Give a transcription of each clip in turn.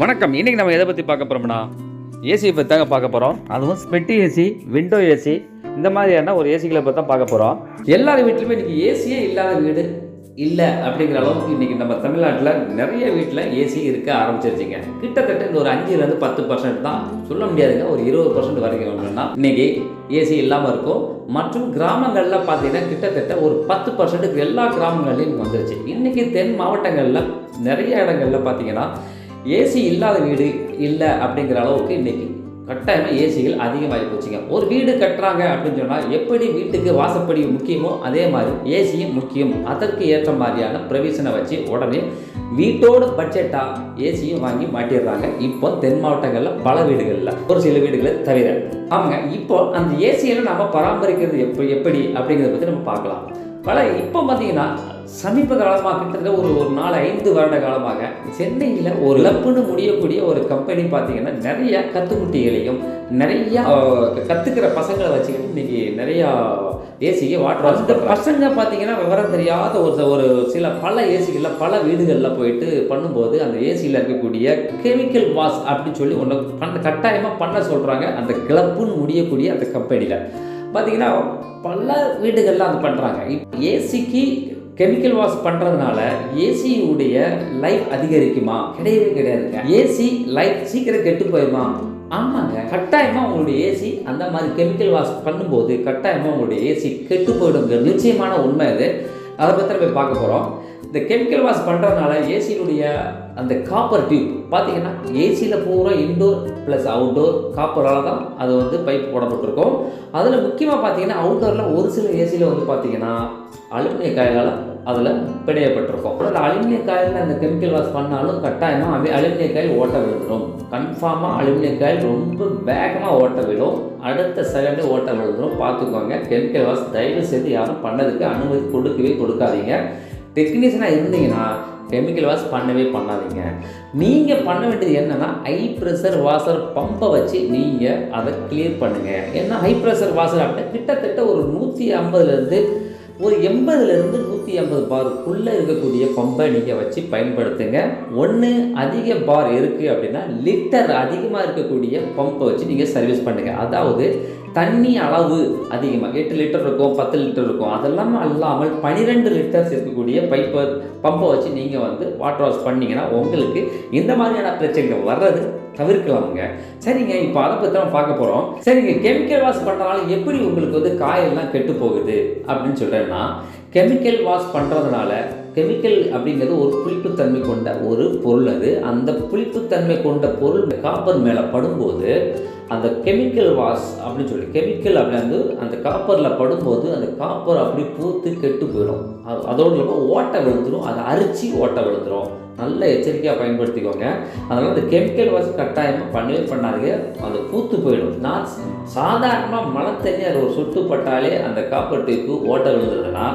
வணக்கம். இன்னைக்கு நம்ம எதை பற்றி பார்க்க போகிறோம்னா ஏசியை பற்றி தாங்க பார்க்க போகிறோம் அதுவும் ஸ்பெட்டி ஏசி விண்டோ ஏசி இந்த மாதிரியான ஒரு ஏசிகளை பற்றி தான் பார்க்க போகிறோம் எல்லார் வீட்லையுமே இன்றைக்கி ஏசியே இல்லாத வீடு இல்லை அப்படிங்கிற அளவுக்கு இன்றைக்கி நம்ம தமிழ்நாட்டில் நிறைய வீட்டில் ஏசி இருக்க ஆரம்பிச்சிருச்சுங்க. கிட்டத்தட்ட இந்த ஒரு அஞ்சுலேருந்து பத்து பர்சன்ட் தான் சொல்ல முடியாதுங்க ஒரு இருபது பர்சன்ட் வரைக்கும் வேணும்னா இன்றைக்கி ஏசி இல்லாமல் இருக்கும். மற்றும் கிராமங்களில் பார்த்தீங்கன்னா கிட்டத்தட்ட ஒரு பத்து பர்சன்ட்டுக்கு எல்லா கிராமங்கள்லையும் வந்துருச்சு. இன்றைக்கி தென் மாவட்டங்களில் நிறைய இடங்களில் பார்த்தீங்கன்னா ஏசி இல்லாத வீடு இல்லை அப்படிங்கிற அளவுக்கு இன்றைக்கி கட்டாயமாக ஏசிகள் அதிகமாகி போச்சுங்க. ஒரு வீடு கட்டுறாங்க அப்படின்னு சொன்னால் எப்படி வீட்டுக்கு வாசப்படி முக்கியமோ அதே மாதிரி ஏசியும் முக்கியம். அதற்கு ஏற்ற மாதிரியான ப்ரொவிஷனை வச்சு உடனே வீட்டோட பட்ஜெட்டாக ஏசியும் வாங்கி மாட்டிடுறாங்க. இப்போ தென் மாவட்டங்களில் பல வீடுகளில். ஒரு சில வீடுகளை தவிர. ஆமாங்க. இப்போ அந்த ஏசியெல்லாம் நம்ம பராமரிக்கிறது எப்படி எப்படி அப்படிங்கிறத பற்றி நம்ம பார்க்கலாம். பல இப்போ பார்த்தீங்கன்னா சமீப காலமாக கிட்டத்தட்ட ஒரு ஒரு நாலு ஐந்து வருட காலமாக சென்னையில் ஒரு இழப்புன்னு முடியக்கூடிய ஒரு கம்பெனி பார்த்தீங்கன்னா நிறைய கத்துக்குட்டிகளையும் நிறைய கற்றுக்கிற பசங்களை வச்சுக்கிட்டு இன்னைக்கு நிறையா ஏசிக்கு வாட்டர் அந்த பசங்க பார்த்தீங்கன்னா விவரம் தெரியாத ஒரு ஒரு சில பல ஏசிகளில் பல வீடுகளில் போயிட்டு பண்ணும்போது அந்த ஏசியில் இருக்கக்கூடிய கெமிக்கல் வாஷ் அப்படின்னு சொல்லி ஒன்று பண்ண கட்டாயமாக பண்ண சொல்கிறாங்க அந்த கிளப்புன்னு முடியக்கூடிய அந்த கம்பெனியில் பார்த்தீங்கன்னா பல வீடுகளில் அது பண்ணுறாங்க ஏசிக்கு கெமிக்கல் வாஷ் பண்ணுறதுனால ஏசியுடைய லைஃப் அதிகரிக்குமா? கிடையவே கிடையாதுங்க. ஏசி லைஃப் சீக்கிரம் கெட்டு போயிடுமா ஆமாங்க. கட்டாயமாக உங்களுடைய ஏசி அந்த மாதிரி கெமிக்கல் வாஷ் பண்ணும்போது கட்டாயமாக உங்களுடைய ஏசி கெட்டு போயிடுங்கிற நிச்சயமான உண்மை இது அதை பற்றி நம்ம பார்க்க போகிறோம் இந்த கெமிக்கல் வாஷ் பண்ணுறதுனால ஏசியினுடைய அந்த காப்பர் டியூப் பார்த்தீங்கன்னா ஏசியில் பூரா இன்டோர் ப்ளஸ் அவுட்டோர் காப்பரால் தான் அது வந்து பைப் போடப்பட்டிருக்கும் அதில் முக்கியமாக பார்த்தீங்கன்னா அவுட்டோரில் ஒரு சில ஏசியில் வந்து பார்த்தீங்கன்னா அலுமினிய காயிலால் அதில் பிணையப்பட்டிருக்கும். அந்த அலுமினிய காயில் அந்த கெமிக்கல் வாஷ் பண்ணாலும் கட்டாயமாக அவை அலுமினிய காயில் ஓட்ட விழுந்துடும் கன்ஃபார்மாக அலுமினிய காயில் ரொம்ப வேகமாக ஓட்ட விழும். அடுத்த செகண்டு ஓட்ட விழுந்துடும் பார்த்துக்கோங்க கெமிக்கல் வாஷ் தயவு செய்து யாரும் பண்ணதுக்கு அனுமதி கொடுக்கவே கொடுக்காதீங்க. டெக்னீஷியனாக இருந்தீங்கன்னா கெமிக்கல் வாஷ் பண்ணவே பண்ணாதீங்க. நீங்கள் பண்ண வேண்டியது என்னென்னா ஹை ப்ரெஷர் வாஷர் பம்பை வச்சு நீங்கள் அதை கிளியர் பண்ணுங்கள் ஏன்னா ஹை ப்ரெஷர் வாஷர் அப்படின்னா கிட்டத்தட்ட ஒரு நூற்றி ஐம்பதுலேருந்து ஒரு எண்பதுலேருந்து நூற்றி ஐம்பது பாருக்குள்ளே இருக்கக்கூடிய பம்பை நீங்கள் வச்சு பயன்படுத்துங்க. ஒன்று அதிக பார் இருக்குது அப்படின்னா லிட்டர் அதிகமாக இருக்கக்கூடிய பம்பை வச்சு நீங்கள் சர்வீஸ் பண்ணுங்கள் அதாவது தண்ணி அளவு அதிகமாக எட்டு லிட்டர் இருக்கும் பத்து லிட்டர் இருக்கும். அதெல்லாம் அல்லாமல் பன்னிரெண்டு லிட்டர்ஸ் இருக்கக்கூடிய பைப்பை பம்பை வச்சு நீங்கள் வந்து வாட்டர் வாஷ் பண்ணிங்கன்னா உங்களுக்கு இந்த மாதிரியான பிரச்சனைகள் வர்றது தவிர்க்கலாமுங்க. சரிங்க இப்போ அதை பற்றி நம்ம பார்க்க போகிறோம் சரிங்க கெமிக்கல் வாஷ் பண்ணுறதுனால எப்படி உங்களுக்கு வந்து காயெல்லாம் கெட்டு போகுது அப்படின்னு சொல்கிறேன்னா கெமிக்கல் வாஷ் பண்ணுறதுனால கெமிக்கல் அப்படிங்கிறது ஒரு புளிப்புத்தன்மை கொண்ட ஒரு பொருள் அது. அந்த புளிப்புத்தன்மை கொண்ட பொருள் காப்பர் மேலே படும்போது அந்த கெமிக்கல் வாஷ் அப்படின்னு சொல்லி கெமிக்கல் அப்படி வந்து அந்த காப்பரில் படும்போது அந்த காப்பர் அப்படி பூத்து கெட்டு போயிடும். அது அதோடு இல்லாமல் ஓட்டை விழுந்துடும் அதை அரிச்சு ஓட்டை விழுந்துடும் நல்ல எச்சரிக்கையாக பயன்படுத்திக்கோங்க. அதனால் அந்த கெமிக்கல் வாஷ் கட்டாயமாக பண்ணவே பண்ணாதீங்க. அது பூத்து போயிடும். நான் சாதாரணமாக மழை தண்ணி அது ஒரு சொட்டு பட்டாலே அந்த காப்பர் டியூப்பு ஓட்டை விழுந்துருதுன்னா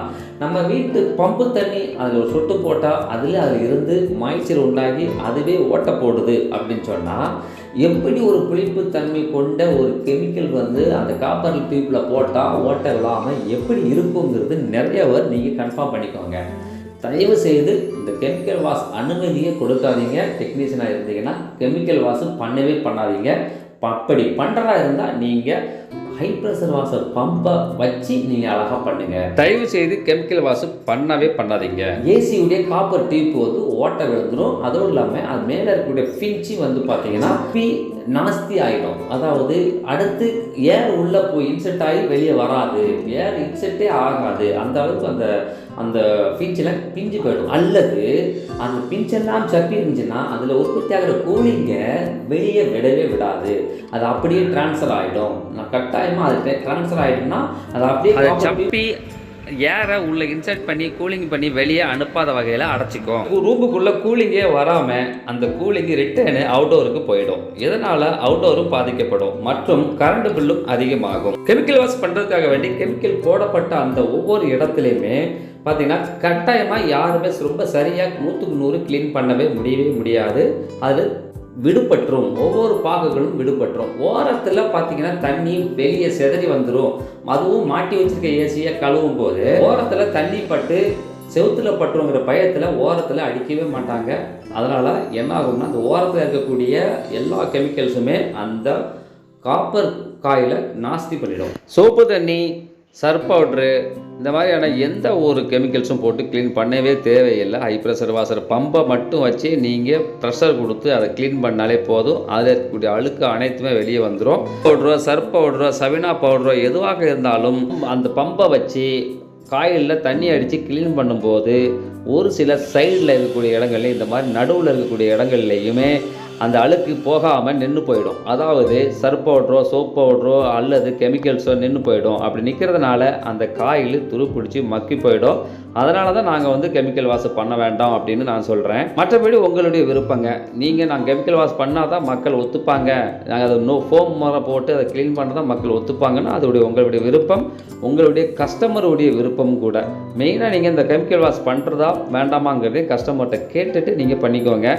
நம்ம வீட்டு பம்பு தண்ணி அதில் ஒரு சொட்டு போட்டால் அதில் அதில் இருந்து மாய்ச்சல் உண்டாகி அதுவே ஓட்டை போடுது அப்படின்னு சொன்னால் எப்படி ஒரு புளிப்பு தன்மை கொண்ட ஒரு கெமிக்கல் வந்து அந்த காப்பர் டியூப்பில் போட்டால் ஓட்டை விழாமல் எப்படி இருக்குங்கிறது நிறைய பேர் நீங்கள் கன்ஃபார்ம் பண்ணிக்கோங்க. தயவு செய்து இந்த கெமிக்கல் வாஷ் அனுமதியை கொடுக்காதீங்க. டெக்னீஷியனாக இருந்தீங்கன்னா கெமிக்கல் வாஷும் பண்ணவே பண்ணாதீங்க. அப்படி பண்ணுறதா இருந்தால் நீங்கள் ஹை ப்ரெஷர் வாஷர் பம்பை வச்சு நீங்கள் அழகாக பண்ணுங்க. தயவு செய்து கெமிக்கல் வாஷ் பண்ணவே பண்ணாதீங்க. ஏசியுடைய காப்பர் டியூப் வந்து ஓட்டை விழுந்துடும் அதுவும் இல்லாமல் அது மேலே இருக்கக்கூடிய ஃபின்ச்சு வந்து பார்த்தீங்கன்னா பி நாஸ்தி ஆகிடும் அதாவது அடுத்து ஏர் உள்ளே போய் இன்செர்ட் ஆகி வெளியே வராது. ஏர் இன்செர்ட்டே ஆகாது. அந்த அளவுக்கு அந்த அந்த பிஞ்செல்லாம் பிஞ்சு போயிடும். அல்லது அந்த பிஞ்செல்லாம் சப்பி இருந்துச்சுன்னா அதில் உற்பத்தி ஆகிற கூலிங்கை வெளியே விடவே விடாது. அது அப்படியே ட்ரான்ஸ்ஃபர் ஆகிடும் நான் கட்டாயமாக அது ட்ரான்ஸ்ஃபர் ஆகிடும்னா அது அப்படியே சப்பி ஏரை உள்ள இன்சர்ட் பண்ணி கூலிங் பண்ணி வெளியே அனுப்பாத வகையில் அடைச்சிக்கும் ரூமுக்குள்ளே கூலிங்கே வராமல் அந்த கூலிங் ரிட்டர்னு அவுட்டோருக்கு போயிடும். இதனால் அவுட்டோரும் பாதிக்கப்படும். மற்றும் கரண்ட் பில்லும் அதிகமாகும். கெமிக்கல் வாஷ் பண்ணுறதுக்காக வேண்டி கெமிக்கல் போடப்பட்ட அந்த ஒவ்வொரு இடத்துலையுமே பார்த்தீங்கன்னா கட்டாயமாக யாருமே ரொம்ப சரியாக நூற்றுக்கு நூறு க்ளீன் பண்ணவே முடியவே முடியாது. அது விடுபட்டுரும். ஒவ்வொரு பாகங்களும் விடுபட்டுரும். ஓரத்தில் பார்த்தீங்கன்னா தண்ணி வெளியே செதறி வந்துடும் அதுவும் மாட்டி வச்சிருக்க ஏசியை கழுவும் போது ஓரத்தில் தண்ணி பட்டு செவுத்தில் பட்டுருங்கிற பயத்தில் ஓரத்தில் அடிக்கவே மாட்டாங்க. அதனால் என்ன ஆகும்னா அந்த ஓரத்தில் இருக்கக்கூடிய எல்லா கெமிக்கல்ஸுமே அந்த காப்பர் காயில் நாஸ்தி பண்ணிடும். சோப்பு தண்ணி சர்ப் பவுட்ரு இந்த மாதிரியான எந்த ஒரு கெமிக்கல்ஸும் போட்டு க்ளீன் பண்ணவே தேவையில்லை. ஹை ப்ரெஷர் வாஷர் பம்பை மட்டும் வச்சு நீங்கள் ப்ரெஷர் கொடுத்து அதை க்ளீன் பண்ணாலே போதும். அதில் இருக்கக்கூடிய அழுக்கு அனைத்துமே வெளியே வந்துடும் பவுட்ரோ சர்ப் பவுட்ரோ சவினா பவுட்ரோ எதுவாக இருந்தாலும் அந்த பம்பை வச்சு காயிலில் தண்ணி அடித்து க்ளீன் பண்ணும்போது ஒரு சில சைடில் இருக்கக்கூடிய இடங்கள்லையும் இந்த மாதிரி நடுவில் இருக்கக்கூடிய இடங்கள்லையுமே அந்த அழுக்கு போகாமல் நின்று போயிடும். அதாவது சர்ப் பவுட்ரோ சோப் பவுட்ரோ அல்லது கெமிக்கல்ஸோ நின்று போயிடும். அப்படி நிற்கிறதுனால அந்த காயில் துரு பிடிச்சி மக்கி போயிடும். அதனால தான் நாங்கள் வந்து கெமிக்கல் வாஷ் பண்ண வேண்டாம் அப்படின்னு நான் சொல்கிறேன் மற்றபடி உங்களுடைய விருப்பங்க. நீங்கள் நாங்கள் கெமிக்கல் வாஷ் பண்ணால் தான் மக்கள் ஒத்துப்பாங்க. நாங்கள் அதை நோ ஃபோம் முறை போட்டு அதை க்ளீன் பண்ண தான் மக்கள் ஒத்துப்பாங்கன்னா அதோடைய உங்களுடைய விருப்பம். உங்களுடைய கஸ்டமருடைய விருப்பம் கூட. மெயினாக நீங்கள் இந்த கெமிக்கல் வாஷ் பண்ணுறதா வேண்டாமாங்கிறதையும் கஸ்டமர்கிட்ட கேட்டுட்டு நீங்கள் பண்ணிக்கோங்க.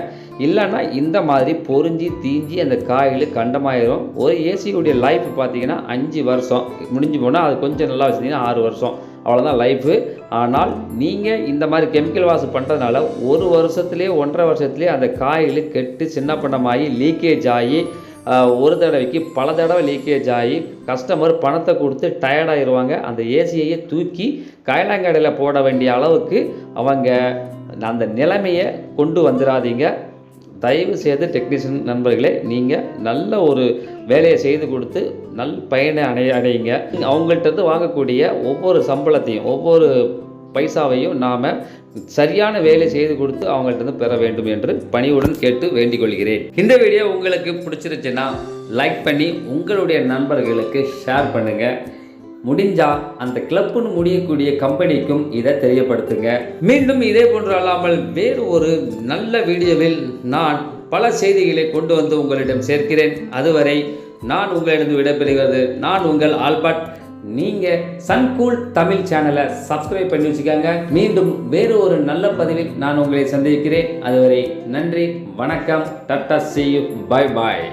இல்லைன்னா இந்த மாதிரி பொறிஞ்சி தீஞ்சி அந்த காயில் கண்டமாயிரும். ஒரு ஏசியுடைய லைஃப் பார்த்தீங்கன்னா அஞ்சு வருஷம். முடிஞ்சு போனால் அது கொஞ்சம் நல்லா வச்சுருந்தீங்கன்னா ஆறு வருஷம். அவ்வளோதான் லைஃபு ஆனால் நீங்கள் இந்த மாதிரி கெமிக்கல் வாஷ் பண்ணுறதுனால ஒரு வருஷத்துலேயே ஒன்றரை வருஷத்துலேயே அந்த காயில் கெட்டு சின்ன பண்ணமாகி லீக்கேஜ் ஆகி ஒரு தடவைக்கு பல தடவை லீக்கேஜ் ஆகி கஸ்டமர் பணத்தை கொடுத்து டயர்டாயிருவாங்க அந்த ஏசியையே தூக்கி காயலாங்கடையில் போட வேண்டிய அளவுக்கு அவங்க அந்த நிலைமையை கொண்டு வந்துடாதீங்க தயவு செய்து டெக்னீஷியன் நண்பர்களே நீங்கள் நல்ல ஒரு வேலையை செய்து கொடுத்து நல் பயனை அடைய அடையுங்க. அவங்கள்ட்ட வாங்கக்கூடிய ஒவ்வொரு சம்பளத்தையும் ஒவ்வொரு பைசாவையும் நாம் சரியான வேலை செய்து கொடுத்து அவங்கள்ட்ட இருந்து பெற வேண்டும் என்று பணிவுடன் கேட்டு வேண்டிக் கொள்கிறேன் இந்த வீடியோ உங்களுக்கு பிடிச்சிருச்சுன்னா லைக் பண்ணி உங்களுடைய நண்பர்களுக்கு ஷேர் பண்ணுங்கள் முடிஞ்சால் அந்த கிளப்புன்னு முடியக்கூடிய கம்பெனிக்கும் இதை தெரியப்படுத்துங்க. மீண்டும் இதே போன்று அல்லாமல் வேறு ஒரு நல்ல வீடியோவில் நான் பல செய்திகளை கொண்டு வந்து உங்களிடம் சேர்க்கிறேன். அதுவரை நான் உங்களிடம் விடைபெறுகிறது. நான் உங்கள் ஆல்பர்ட். நீங்கள் சன்கூல் தமிழ் சேனலை சப்ஸ்கிரைப் பண்ணி வச்சுக்கோங்க. மீண்டும் வேறு ஒரு நல்ல பதிவில் நான் உங்களை சந்திக்கிறேன். அதுவரை நன்றி வணக்கம் டட்டா சி யூ பாய் பாய்